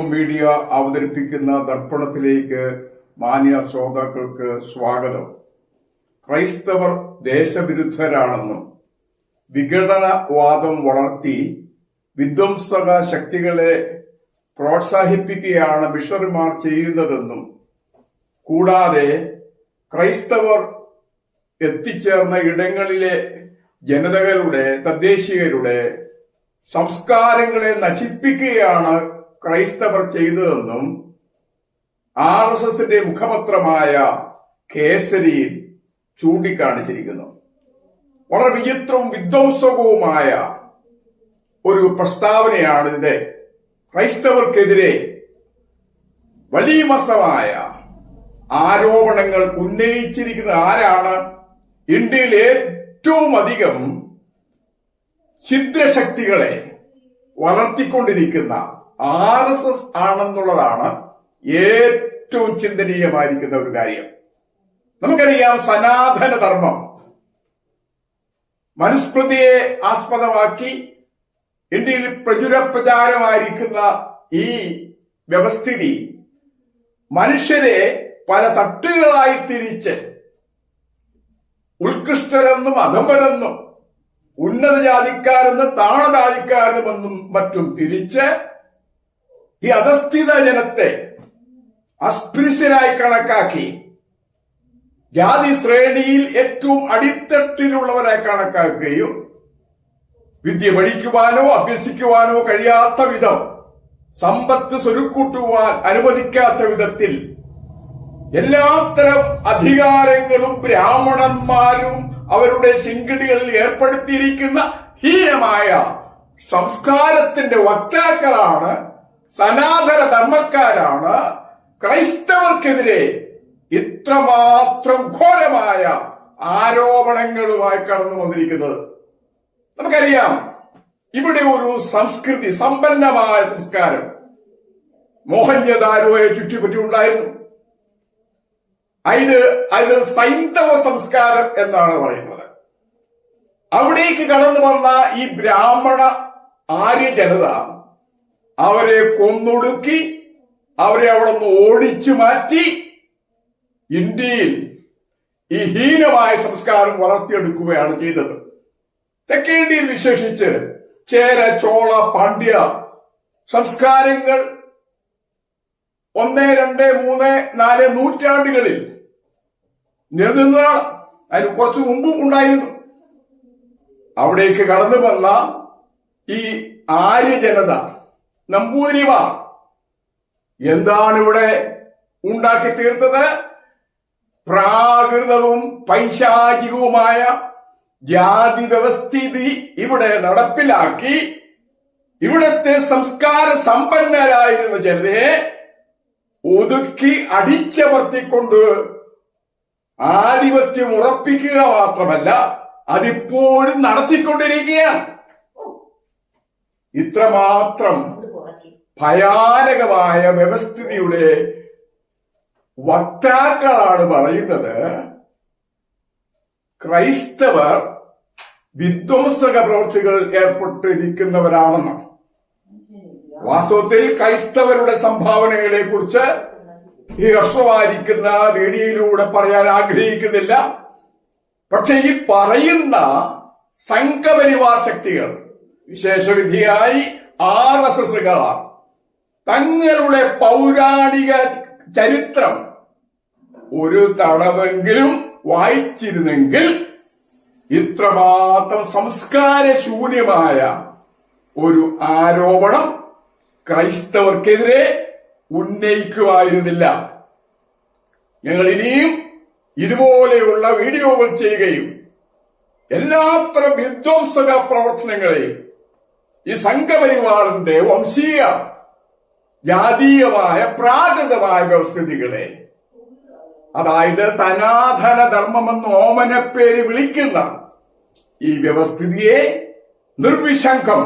ആഗമ media അവതരിപ്പിക്കുന്ന ദർപ്പണത്തിലേക്ക് മാന്യ ശ്രോതാക്കൾക്ക് സ്വാഗതം. ക്രൈസ്തവർ ദേശവിരുദ്ധരാണെന്നും വിഘടനവാദം വളർത്തി വിധ്വംസക ശക്തികളെ പ്രോത്സാഹിപ്പിക്കുകയാണ് മിഷണറിമാർ ചെയ്യുന്നതെന്നും കൂടാതെ ക്രൈസ്തവർ എത്തിച്ചേർന്ന ഇടങ്ങളിലെ ജനതകളുടെ തദ്ദേശീയരുടെ സംസ്കാരങ്ങളെ നശിപ്പിക്കുകയാണ് ക്രൈസ്തവർ ചെയ്തതെന്നും ആർ എസ് എസിന്റെ മുഖപത്രമായ കേസരിയിൽ ചൂണ്ടിക്കാണിച്ചിരിക്കുന്നു. വളരെ വിചിത്രവും വിധ്വംസകവുമായ ഒരു പ്രസ്താവനയാണ് ഇത്. ക്രൈസ്തവർക്കെതിരെ വലിയ മസമായ ആരോപണങ്ങൾ ഉന്നയിച്ചിരിക്കുന്ന ആരാണ്? ഇന്ത്യയിൽ ഏറ്റവും അധികം ഛിദ്രശക്തികളെ വളർത്തിക്കൊണ്ടിരിക്കുന്ന ആർ എസ് എസ് ആണെന്നുള്ളതാണ് ഏറ്റവും ചിന്തനീയമായിരിക്കുന്ന ഒരു കാര്യം. നമുക്കറിയാം സനാതന ധർമ്മം മനുസ്മൃതിയെ ആസ്പദമാക്കി ഇന്ത്യയിൽ പ്രചുരപ്രചാരമായിരിക്കുന്ന ഈ വ്യവസ്ഥിതി മനുഷ്യരെ പല തട്ടുകളായി തിരിച്ച് ഉത്കൃഷ്ടരെന്നും അധമരെന്നും ഉന്നത ജാതിക്കാരെന്നും താണജാതിക്കാരെന്നുമെന്നും മറ്റും തിരിച്ച് ഈ അധസ്ഥിത ജനത്തെ അസ്പൃശ്യരായി കണക്കാക്കി. ജാതി ശ്രേണിയിൽ ഏറ്റവും അടിത്തട്ടിലുള്ളവരായി കണക്കാക്കുകയും വിദ്യ പഠിക്കുവാനോ അഭ്യസിക്കുവാനോ കഴിയാത്ത വിധം സമ്പത്ത് സ്വരുക്കൂട്ടുവാൻ അനുവദിക്കാത്ത വിധത്തിൽ എല്ലാത്തരം അധികാരങ്ങളും ബ്രാഹ്മണന്മാരും അവരുടെ ശിങ്കിടികളിൽ ഏർപ്പെടുത്തിയിരിക്കുന്ന ഹീനമായ സംസ്കാരത്തിന്റെ വക്താക്കളാണ് സനാതന ധർമ്മക്കാരാണ് ക്രൈസ്തവർക്കെതിരെ ഇത്രമാത്രം ഘോരമായ ആരോപണങ്ങളുമായി കടന്നു വന്നിരിക്കുന്നത്. നമുക്കറിയാം ഇവിടെ ഒരു സംസ്കൃതി സമ്പന്നമായ സംസ്കാരം മോഹൻജദാരോയെ ചുറ്റിപ്പറ്റി ഉണ്ടായിരുന്നു ഇത് അത് സൈന്ധവ സംസ്കാരം എന്നാണ് പറയുന്നത്. അവിടേക്ക് കടന്നു വന്ന ഈ ബ്രാഹ്മണ ആര്യ ജനത അവരെ കൊന്നൊടുക്കി അവരെ അവിടെ നിന്ന് ഓടിച്ചു മാറ്റി. ഇന്ത്യയിൽ ഈ ഹീനമായ സംസ്കാരം വളർത്തിയെടുക്കുകയാണ് ചെയ്തത്. തെക്കേ ഇന്ത്യയിൽ വിശേഷിച്ച് ചേര ചോള പാണ്ഡ്യ സംസ്കാരങ്ങൾ ഒന്ന് രണ്ട് മൂന്ന് നാല് നൂറ്റാണ്ടുകളിൽ നിലനിന്ന അതിന് കുറച്ചു മുമ്പും ഉണ്ടായിരുന്നു. അവിടേക്ക് കടന്നു വന്ന ഈ ആര്യ ജനത നമ്പൂതിരിമാർ എന്താണ് ഇവിടെ ഉണ്ടാക്കി തീർത്തത്? പ്രാകൃതവും പൈശാചികവുമായ ജാതി വ്യവസ്ഥിതി ഇവിടെ നടപ്പിലാക്കി. ഇവിടത്തെ സംസ്കാര സമ്പന്നരായിരുന്ന ജനതയെ ഒതുക്കി അടിച്ചമർത്തിക്കൊണ്ട് ആധിപത്യം ഉറപ്പിക്കുക മാത്രമല്ല അതിപ്പോഴും നടത്തിക്കൊണ്ടിരിക്കുകയാണ്. ഇത്രമാത്രം ഭയാനകമായ വ്യവസ്ഥിതിയുടെ വക്താക്കളാണ് പറയുന്നത്. ക്രൈസ്തവർ വിധ്വംസക പ്രവൃത്തികൾ ഏർപ്പെട്ടിരിക്കുന്നവരാണെന്ന്. വാസ്തവത്തിൽ ക്രൈസ്തവരുടെ സംഭാവനകളെ കുറിച്ച് ഈ ഹർഷമായിരിക്കുന്ന റേഡിയോയിലൂടെ പറയാൻ ആഗ്രഹിക്കുന്നില്ല. പക്ഷെ ഈ പറയുന്ന സംഘപരിവാർ ശക്തികൾ വിശേഷവിധിയായി ആർ എസ് എസുകാർ തങ്ങളുടെ പൗരാണിക ചരിത്രം ഒരു തടവെങ്കിലും വായിച്ചിരുന്നെങ്കിൽ ഇത്രമാത്രം സംസ്കാരശൂന്യമായ ഒരു ആരോപണം ക്രൈസ്തവർക്കെതിരെ ഉന്നയിക്കുമായിരുന്നില്ല ഞങ്ങൾ ഇനിയും ഇതുപോലെയുള്ള വീഡിയോകൾ ചെയ്യുകയും എല്ലാത്തരം വിധ്വംസക പ്രവർത്തനങ്ങളെയും ഈ സംഘപരിവാറിന്റെ വംശീയ ജാതീയമായ പ്രാകൃതമായ വ്യവസ്ഥിതികളെ. അതായത് സനാതന ധർമ്മമെന്ന് ഓമനപ്പേര് വിളിക്കുന്ന ഈ വ്യവസ്ഥിതിയെ നിർവിശങ്കം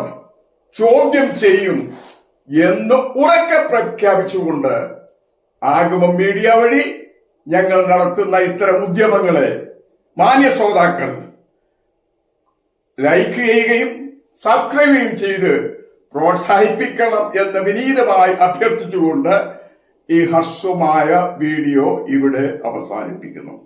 ചോദ്യം ചെയ്യും എന്ന് ഉറക്കെ പ്രഖ്യാപിച്ചുകൊണ്ട് ആഗമം മീഡിയ വഴി ഞങ്ങൾ നടത്തുന്ന ഇത്തരം ഉദ്യമങ്ങളെ മാന്യ ശ്രോതാക്കൾ ലൈക്ക് ചെയ്യുകയും സബ്സ്ക്രൈബ് ചെയ്യുകയും ചെയ്ത് പ്രോത്സാഹിപ്പിക്കണം എന്ന് വിനീതമായി അഭ്യർത്ഥിച്ചുകൊണ്ട് ഈ ഹർഷമായ വീഡിയോ ഇവിടെ അവസാനിപ്പിക്കുന്നു.